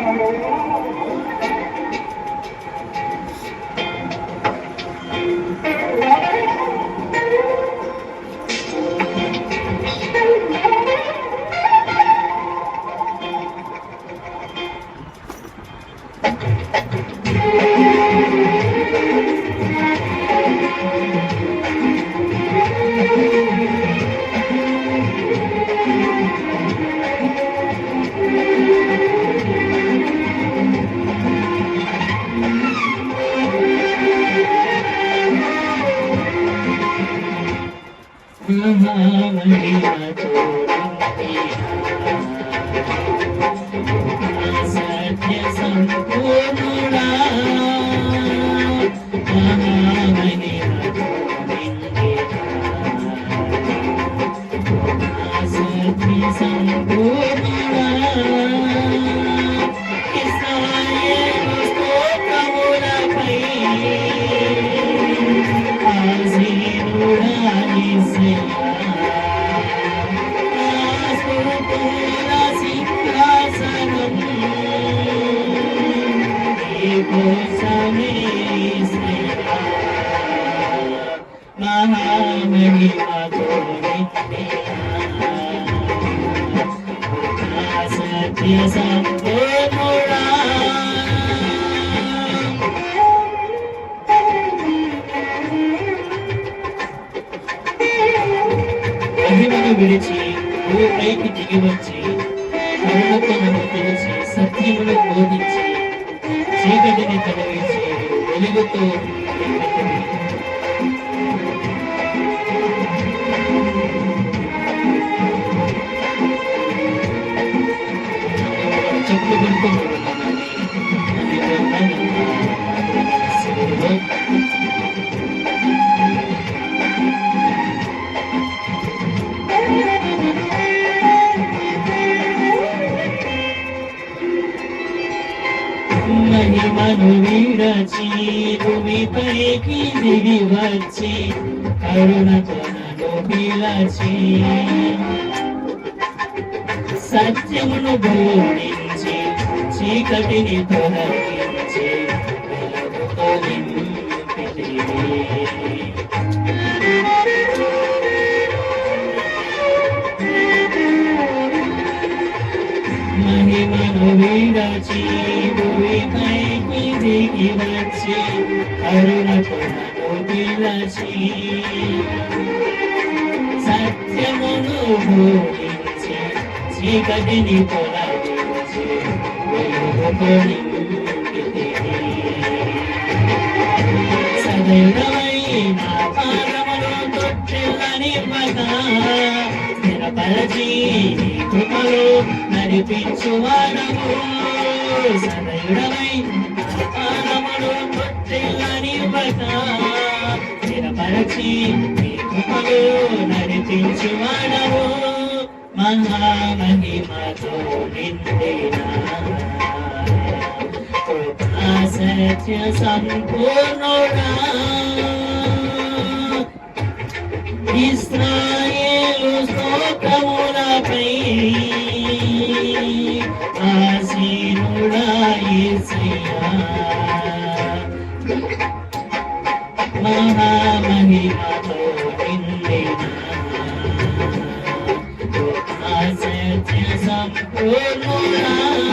మహామహిమతో Satya సంపూర్ణుడా మహామహిమతో Yes, I సత్యమును బోధించి చీకటిని తొలగించి వెలుగుతో నింపుతుంది. నీకి దిగి వచ్చి కరుణ జనను పిలచి సత్యమును బోధించి చీకటిని తొలగించి వెలుగుతో నింపితివి. సత్యమును బోధించి చీకటిని తొలగించి వెలుగుతో నింపితివి. సదైవమై నా పాదములు తొట్టిల్లనివ్వగా స్థిరపరచి నీ కృపలో నడిపించువాడము సదైవమై నా పాదములు తొట్టిల్లనివ్వగా స్థిరపరచి నీ కృపలో మహామహిమతో నిండినా సత్య సంపూర్ణుడా ఇస్రాయేలు స్తోత్రములపై ఆసీనుడా యేసయ్యా సంపూర్ణుడా మనం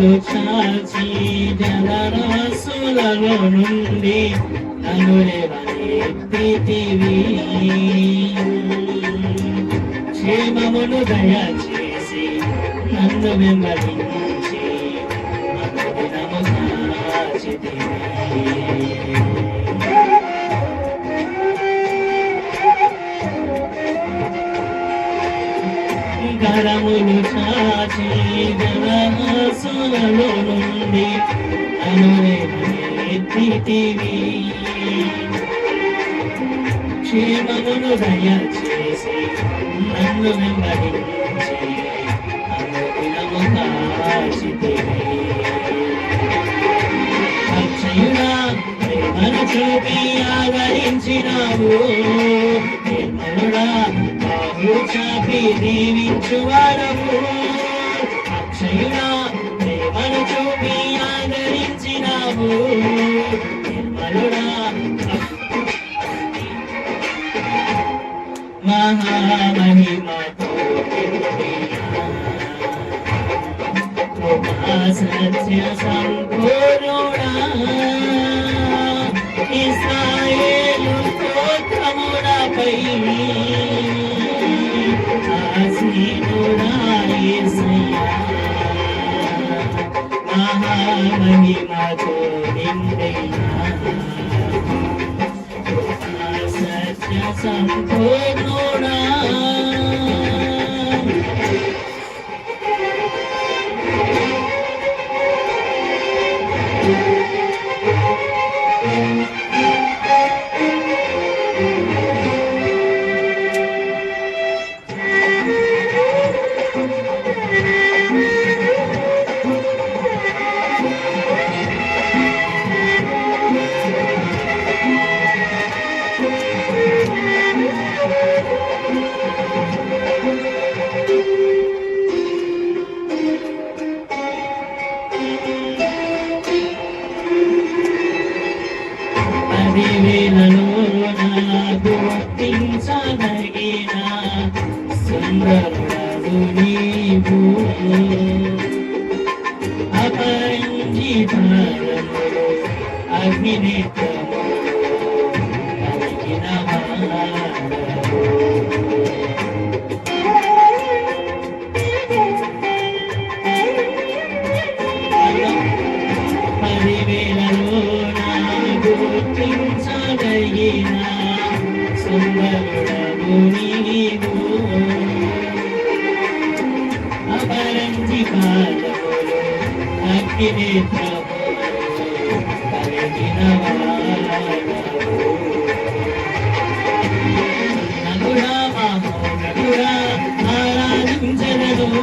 కరములు చాచి జలరాసులలో నుండి నన్ను లేవనెత్తితివి క్షేమమును దయచేసి నన్ను వెంబడించి అనుదినము కాచితివి కరముని చాచి జలహాసులలో నుండి అనురెత్తితివి క్షేమమును దయచేసి నన్ను వెంబడించి అనుదినము కాచితివి. అక్షయుడా ప్రేమను చూపి ఆదరించినావు. నిర్మలుడా బాహు చాపి దీవించువాడవు. అక్షయుడా ప్రేమను చూపి ఆదరించినావు. నిర్మలుడా. మహామహిమతో సత్య సంపూర్ణుడా. ఇస్రాయేలు స్తోత్రములపై మహామహిమతో సుందరుడు నీవు అగ్నినేత్రములు కలిగిన వాడవు. నగుడా ఆరాధించదను